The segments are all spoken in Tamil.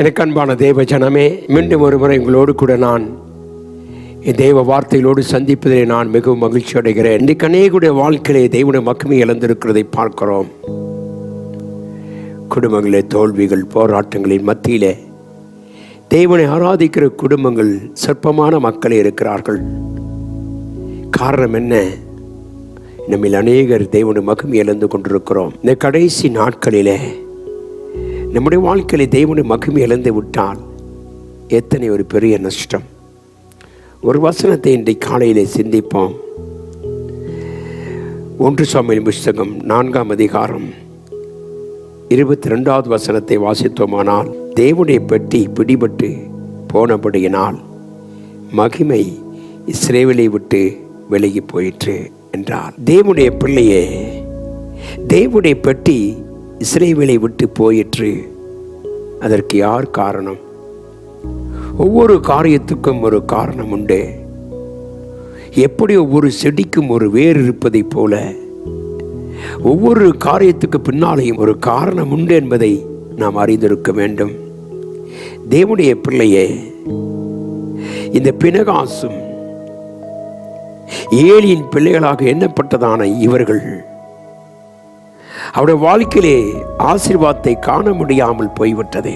எனக்கு அன்பான தேவ ஜனமே மீண்டும் ஒரு முறை உங்களோடு கூட நான் என் தெய்வ வார்த்தைகளோடு சந்திப்பதிலே நான் மிகவும் மகிழ்ச்சி அடைகிறேன். இன்றைக்கு அநேகுடைய வாழ்க்கையிலே தெய்வனுடைய மக்குமை இழந்திருக்கிறதை பார்க்கிறோம். குடும்பங்களே தோல்விகள் போராட்டங்களின் மத்தியிலே தேவனை ஆராதிக்கிற குடும்பங்கள் சொற்பமான மக்களே இருக்கிறார்கள். காரணம் என்ன? நம்மில் அநேகர் தேவனுடைய மகிமை இழந்து கொண்டிருக்கிறோம். இந்த கடைசி நாட்களிலே நம்முடைய வாழ்க்கையில் தேவனுடைய மகிமை இழந்து விட்டால் எத்தனை ஒரு பெரிய நஷ்டம். ஒரு வசனத்தை இன்றைக்கு காலையிலே சிந்திப்போம். ஒன்று சாமியின் புஸ்தகம் நான்காம் அதிகாரம் இருபத்தி ரெண்டாவது வசனத்தை வாசித்தோமானால் தேவனுடைய பெட்டி பிடிபட்டு போனபடியினால் மகிமை இஸ்ரேவேலை விட்டு விலகி போயிற்று என்றார். தேவனுடைய பிள்ளையே தேவனுடைய பெட்டி இஸ்ரேவேலை விட்டு போயிற்று. அதற்கு யார் காரணம்? ஒவ்வொரு காரியத்துக்கும் ஒரு காரணம் உண்டு. எப்படி ஒவ்வொரு செடிக்கும் ஒரு வேர் இருப்பதைப் போல ஒவ்வொரு காரியத்துக்கு பின்னாலேயும் ஒரு காரணம் உண்டு என்பதை நாம் அறிந்திருக்க வேண்டும். தேவனுடைய பிள்ளையே இந்த பினகாசும் ஏழியின் பிள்ளைகளாக எண்ணப்பட்டதான இவர்கள் அவருடைய வாழ்க்கையிலே ஆசீர்வாதத்தை காண முடியாமல் போய்விட்டது.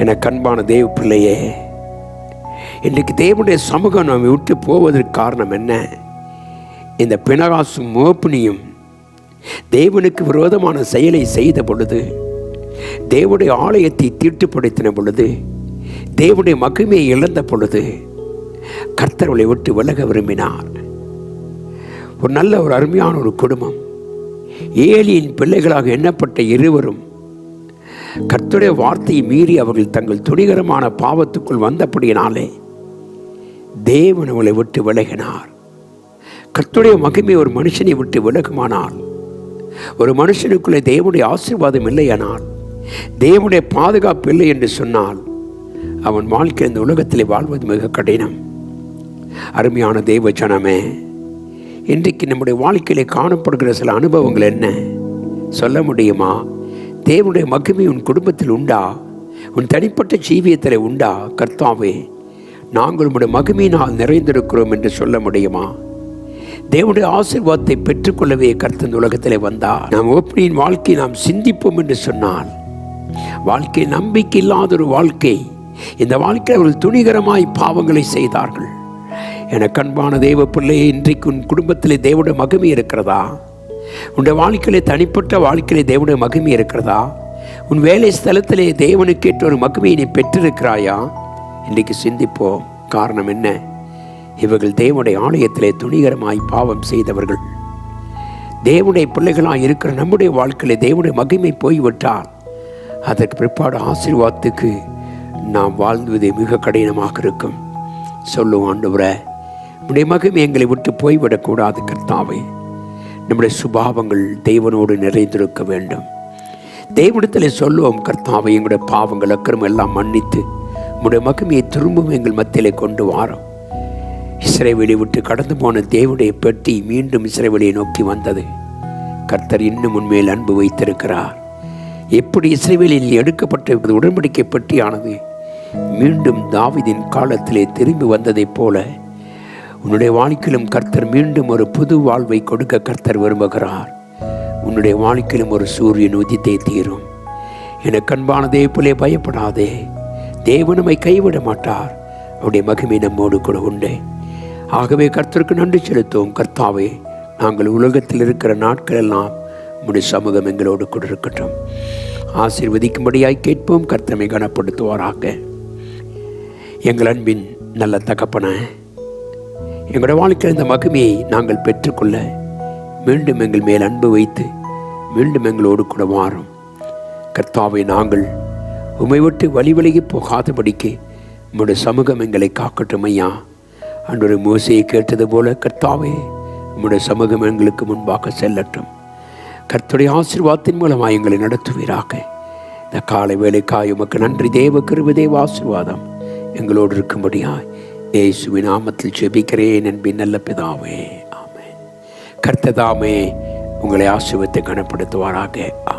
என கண்பான தேவ பிள்ளையே இன்றைக்கு தேவனுடைய சமூகம் நாம் விட்டு போவதற்கு காரணம் என்ன? இந்த பிணராசும் மோப்பினியும் தேவனுக்கு விரோதமான செயலை செய்த பொழுது தேவனுடைய ஆலயத்தை தீட்டுப்படுத்தின பொழுது தேவனுடைய மகிமையை இழந்த பொழுது கர்த்தர்களை விட்டு விலக விரும்பினார். ஒரு நல்ல ஒரு அருமையான ஒரு குடும்பம். ஏலியின் பிள்ளைகளாக எண்ணப்பட்ட இருவரும் கர்த்துடைய வார்த்தையை மீறி அவர்கள் தங்கள் துணிகரமான பாவத்துக்குள் வந்தபடியினாலே தேவன் அவளை விட்டு விலகினார். கர்த்துடைய மகிமை ஒரு மனுஷனை விட்டு விலகுமானால் ஒரு மனுஷனுக்குள்ளே தேவனுடைய ஆசீர்வாதம் இல்லையானால் தேவனுடைய பாதுகாப்பு இல்லை என்று சொன்னால் அவன் வாழ்க்கை இந்த உலகத்திலே வாழ்வது மிக கடினம். அருமையான தெய்வ ஜனமே இன்றைக்கு நம்முடைய வாழ்க்கையிலே காணப்படுகிற சில அனுபவங்கள் என்ன? சொல்ல முடியுமா? தேவனுடைய மகிமை உன் குடும்பத்தில் உண்டா? உன் தனிப்பட்ட ஜீவியத்தில் உண்டா? கர்த்தாவே நாங்கள் உடைய மகிமையினால் நிறைந்திருக்கிறோம் என்று சொல்ல முடியுமா? தேவனுடைய ஆசீர்வாதத்தை பெற்றுக்கொள்ளவே கர்த்தன் உலகத்தில் வந்தார். நாம் ஒப்பனியின் வாழ்க்கையை நாம் சிந்திப்போம் என்று சொன்னால் வாழ்க்கை நம்பிக்கை இல்லாத ஒரு வாழ்க்கை. இந்த வாழ்க்கையில் அவர்கள் துணிகரமாய் பாவங்களை செய்தார்கள். எனக்கு கண்பான தெய்வ பிள்ளையே இன்றைக்கு உன் குடும்பத்திலே தேவனுடைய மகிமை இருக்கிறதா? உன்னுடைய வாழ்க்கையிலே தனிப்பட்ட வாழ்க்கையிலே தேவனுடைய மகிமை இருக்கிறதா? உன் வேலை ஸ்தலத்திலே தேவனுக்கேற்ற ஒரு மகிமையை நீ பெற்றிருக்கிறாயா? இன்றைக்கு சிந்திப்போம். காரணம் என்ன? இவர்கள் தேவனுடைய ஆலயத்திலே துணிகரமாய் பாவம் செய்தவர்கள். தேவனுடைய பிள்ளைகளாக இருக்கிற நம்முடைய வாழ்க்கையிலே தேவனுடைய மகிமை போய்விட்டால் அதற்கு பிற்பாடு ஆசீர்வாதத்துக்கு நாம் வாழ்ந்துவது மிக கடினமாக இருக்கும். சொல்லும் ஆண்டவரே. நம்முடைய மகிமை எங்களை விட்டு போய்விடக்கூடாது கர்த்தாவை. நம்முடைய சுபாவங்கள் தெய்வனோடு நிறைந்திருக்க வேண்டும். தெய்வனத்தில் சொல்லுவோம் கர்த்தாவை எங்களுடைய பாவங்கள் அக்கிரம் எல்லாம் மன்னித்து நம்முடைய மகிமையை திரும்பவும் எங்கள் மத்தியிலே கொண்டு வாரோம் இஸ்ரேவெளி விட்டு கடந்து போன தேவனுடைய பெட்டி மீண்டும் இஸ்ரேவெளியை நோக்கி வந்தது. கர்த்தர் இன்னும் உண்மையில் அன்பு வைத்திருக்கிறார். எப்படி இஸ்ரேவேலில் எடுக்கப்பட்ட உடன்படிக்கை பெட்டியானது மீண்டும் தாவிதின் காலத்திலே திரும்பி வந்ததைப் போல உன்னுடைய வாழ்க்கையிலும் கர்த்தர் மீண்டும் ஒரு புது வாழ்வை கொடுக்க கர்த்தர் விரும்புகிறார். உன்னுடைய வாழ்க்கையிலும் ஒரு சூரியன் உதித்தே தீரும். என கண்பானதே போலே பயப்படாதே. தேவனுமை கைவிட மாட்டார். அவருடைய மகிமை நம்மோடு கூட உண்டு. ஆகவே கர்த்தருக்கு நன்றி செலுத்துவோம். கர்த்தாவே நாங்கள் உலகத்தில் இருக்கிற நாட்கள் எல்லாம் உடைய சமூகம் எங்களோடு கூட இருக்கட்டும். ஆசீர்வதிக்கும்படியாய் கேட்போம். கர்த்தமை கனப்படுத்துவாராக. எங்கள் அன்பின் நல்ல தகப்பன எங்களுடைய வாழ்க்கையில் இந்த மகிமையை நாங்கள் பெற்றுக்கொள்ள மீண்டும் எங்கள் மேல் அன்பு வைத்து மீண்டும் எங்களோடு கூட மாறும் கர்த்தாவை நாங்கள் உமை விட்டு வழி விலகி போகாதபடிக்கு உம்முடைய சமூகம் எங்களை காக்கட்டும் ஐயா. அன்றொரு மோசையை கேட்டது போல கர்த்தாவே உம்முடைய சமூகம் எங்களுக்கு முன்பாக செல்லட்டும். கர்த்துடைய ஆசீர்வாதத்தின் மூலமாக எங்களை நடத்துவீராக. இந்த காலை வேலைக்காய் உமக்கு நன்றி தேவ கிருப தேவ ஆசீர்வாதம் எங்களோடு இருக்கும்படியாய். இயேசுவின் நாமத்தில் ஜெபிக்கிறேன் அன்பின் நல்ல பிதாவே. ஆமே கர்த்ததாமே உங்களை ஆசீர்வத்தை கனப்படுத்துவாராக. ஆ